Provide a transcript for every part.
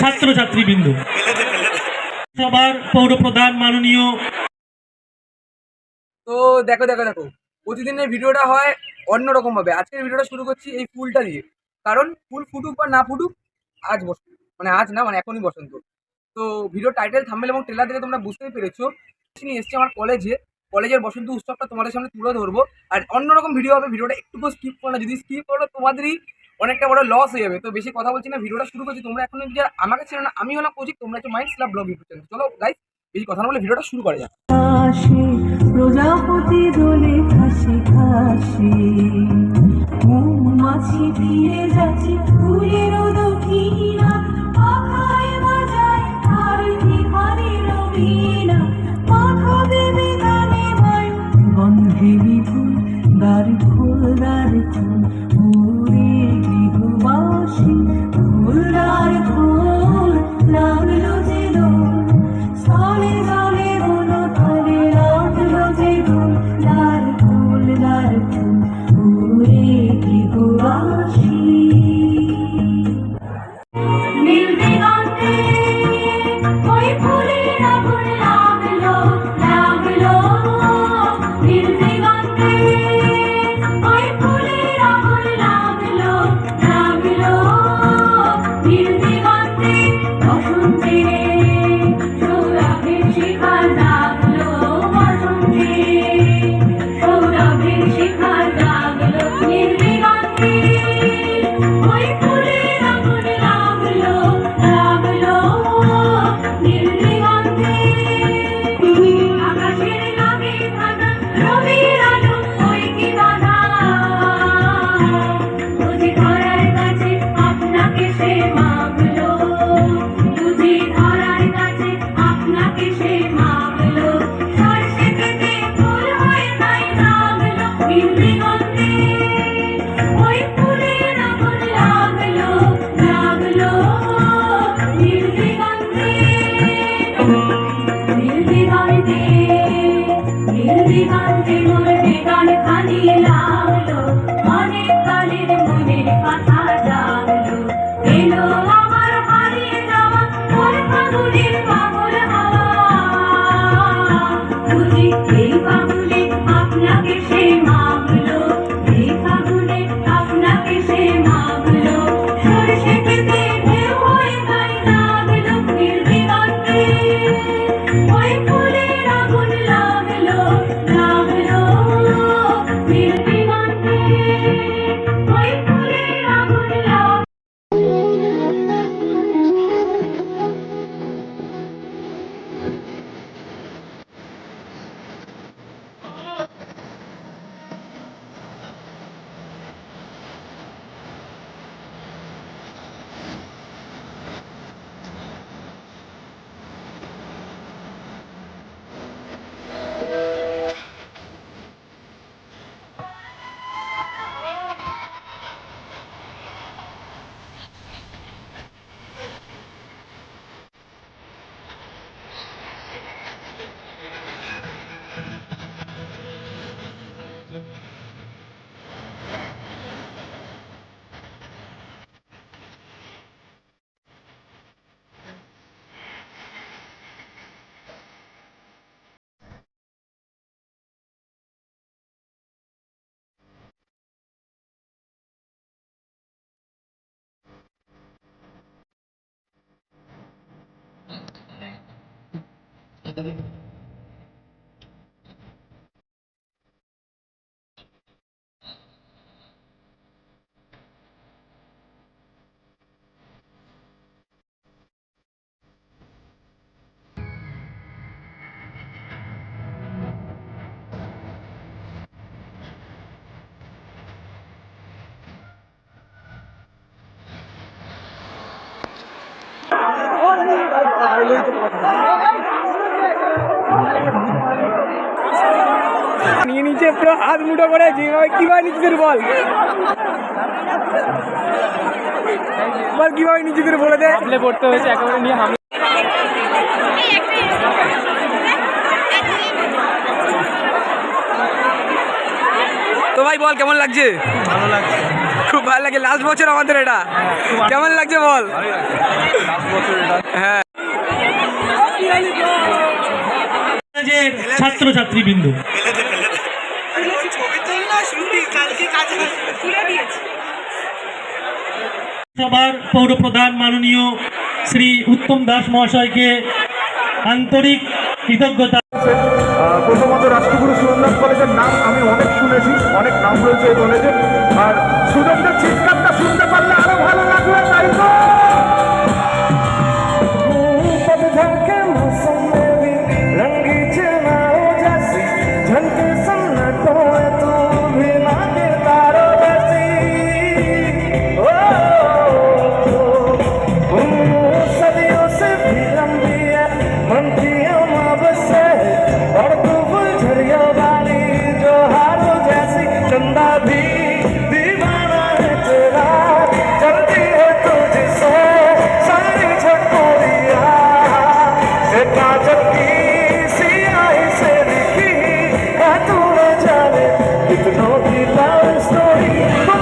ছাত্রছাত্রীবৃন্দ, সবার পৌর প্রধান মাননীয় তো দেখো দেখো দেখো, প্রতিদিনের ভিডিওটা হয় অন্যরকম ভাবে। আজকের ভিডিওটা শুরু করছি এই ফুলটা দিয়ে। কারণ ফুল ফুটুক বা না ফুটুক, আজ বসন্ত মানে আজ না মানে এখনই বসন্ত। তো ভিডিও টাইটেল থাম্বেল এবং ট্রেলার দেখে তোমরা বুঝতেই পেরেছ। এসছি আমার কলেজে কলেজের বসন্ত উৎসবটা তোমাদের সামনে তুলে ধরবো। আর অন্যরকম ভিডিও হবে ভিডিওটা একটু স্কিপ করো না। যদি স্কিপ করো, তোমাদেরই অনেকটা বড় লস হয়ে যাবে। তো বেশি কথা বলছি না ভিডিওটা শুরু করছি। তোমরা এখন যারা আমাকে ছিল না আমি হলাম কোচিক তোমরা হচ্ছে মাইন্ড স্ল্যাব ব্লগ ইউটিউব চলো গাইস বেশি কথা না বলে ভিডিওটা শুরু করা যাক। প্রজাপতি দোলে যাচ্ছে ফুলের খালি লাগল। অনেক কালের মনের কথা জাগলো এলো 갑자기 Hallelujah. নিয়ে নিচে পুরো হাত মুঠো করে যেভাবে কীভাবে নিজেদের বল। বল কীভাবে নিজেদের বলে দে পড়তে হয়েছে একেবারে নিয়ে হামলা তো ভাই বল কেমন লাগছে? ভালো লাগছে। খুব ভালো লাগে লাস্ট বছর আমাদের এটা। কেমন লাগছে বল? লাস্ট বছর এটা। হ্যাঁ। কলেজের ছাত্রছাত্রী বিন্দু সবার পৌরপ্রধান মাননীয় শ্রী উত্তম দাস মহাশয়কে আন্তরিক কৃতজ্ঞতা। প্রথমত রাষ্ট্রগুরু সুন্দর কলেজের নাম আমি অনেক শুনেছি, অনেক নাম রয়েছে এই কলেজে। আর স্টুডেন্টদের চিৎকারটা to know if you love story.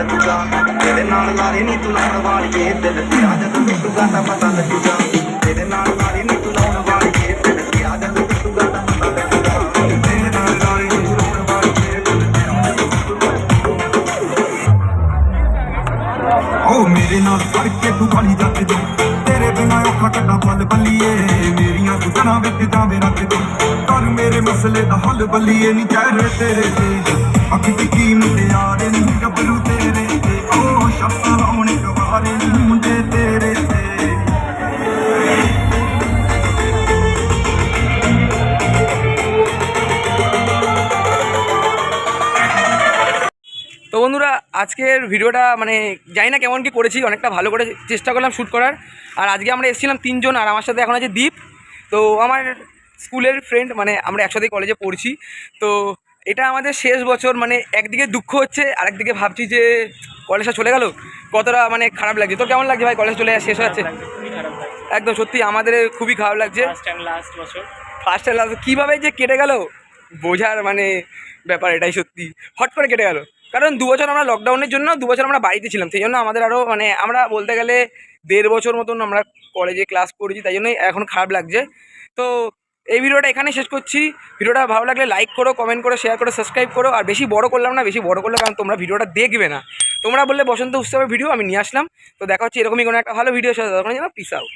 ਲੱਗੂਗਾ। ਤੇਰੇ ਨਾਲ ਲਾਰੇ ਨੀ ਤੂੰ ਲਾਉਣ ਵਾਲੀਏ। ਦਿਲ ਤੇਰਾ ਜਦੋਂ ਟੁੱਟੂਗਾ ਤਾਂ ਪਤਾ ਲੱਗੂਗਾ। ਤੇਰੇ ਨਾਲ ਲਾਰੇ ਨੀ ਤੂੰ ਲਾਉਣ ਵਾਲੀਏ। ਦਿਲ ਤੇਰਾ ਜਦੋਂ ਟੁੱਟੂਗਾ ਤਾਂ ਪਤਾ ਲੱਗੂਗਾ। ਤੇਰੇ ਨਾਲ ਲਾਰੇ ਨੀ ਤੂੰ ਲਾਉਣ ਵਾਲੀਏ। ਦਿਲ ਤੇਰਾ ਜਦੋਂ ਓ ਮੇਰੇ ਨਾਲ ਫੜ ਕੇ ਤੂੰ ਖਾਲੀ ਜੱਟ ਜੋ ਤੇਰੇ ਬਿਨਾ ਔਖਾ ਕੱਟਾ ਪਲ ਬੱਲੀਏ। ਮੇਰੀਆਂ ਗੁੱਤਾਂ ਵਿੱਚ ਜਾਵੇ ਰੱਖ ਦੇ। ਕਰ ਮੇਰੇ ਮਸਲੇ ਦਾ ਹੱਲ ਬੱਲੀਏ। ਨੀ ਚਿਹਰੇ ਤੇਰੇ ਤੇ। ਅੱਖ বন্ধুরা আজকের ভিডিওটা মানে জানি না কেমন কি করেছি অনেকটা ভালো করে চেষ্টা করলাম শ্যুট করার। আর আজকে আমরা এসেছিলাম তিনজন আর আমার সাথে এখন আছে দীপ। তো আমার স্কুলের ফ্রেন্ড মানে আমরা একসাথে কলেজে পড়ছি। তো এটা আমাদের শেষ বছর মানে একদিকে দুঃখ হচ্ছে আর একদিকে ভাবছি যে কলেজটা চলে গেল কতটা মানে খারাপ লাগছে। তো কেমন লাগছে ভাই কলেজ চলে শেষ যাচ্ছে? একদম সত্যি আমাদের খুবই খারাপ লাগছে। লাস্ট বছর। ফার্স্ট লাস্ট কীভাবে যে কেটে গেল বোঝার মানে ব্যাপার এটাই সত্যি। হট করে কেটে গেল। কারণ দু বছর আমরা লকডাউনের জন্য দু বছর আমরা বাড়িতে ছিলাম, সেই জন্য আমাদের আরও মানে আমরা বলতে গেলে দেড় বছর মতন আমরা কলেজে ক্লাস করেছি, তাই জন্যই এখন খারাপ লাগছে। তো এই ভিডিওটা এখানে শেষ করছি। ভিডিওটা ভালো লাগলে লাইক করো কমেন্ট করো শেয়ার করো সাবস্ক্রাইব করো। আর বেশি বড় করলাম না, বেশি বড় করলে কারণ তোমরা ভিডিওটা দেখবে না। তোমরা বললে বসন্ত উৎসবের ভিডিও আমি নিয়ে আসলাম। তো দেখা হচ্ছে এরকমই কোনো একটা ভালো ভিডিও সাথে। তখন যেন পিস আউট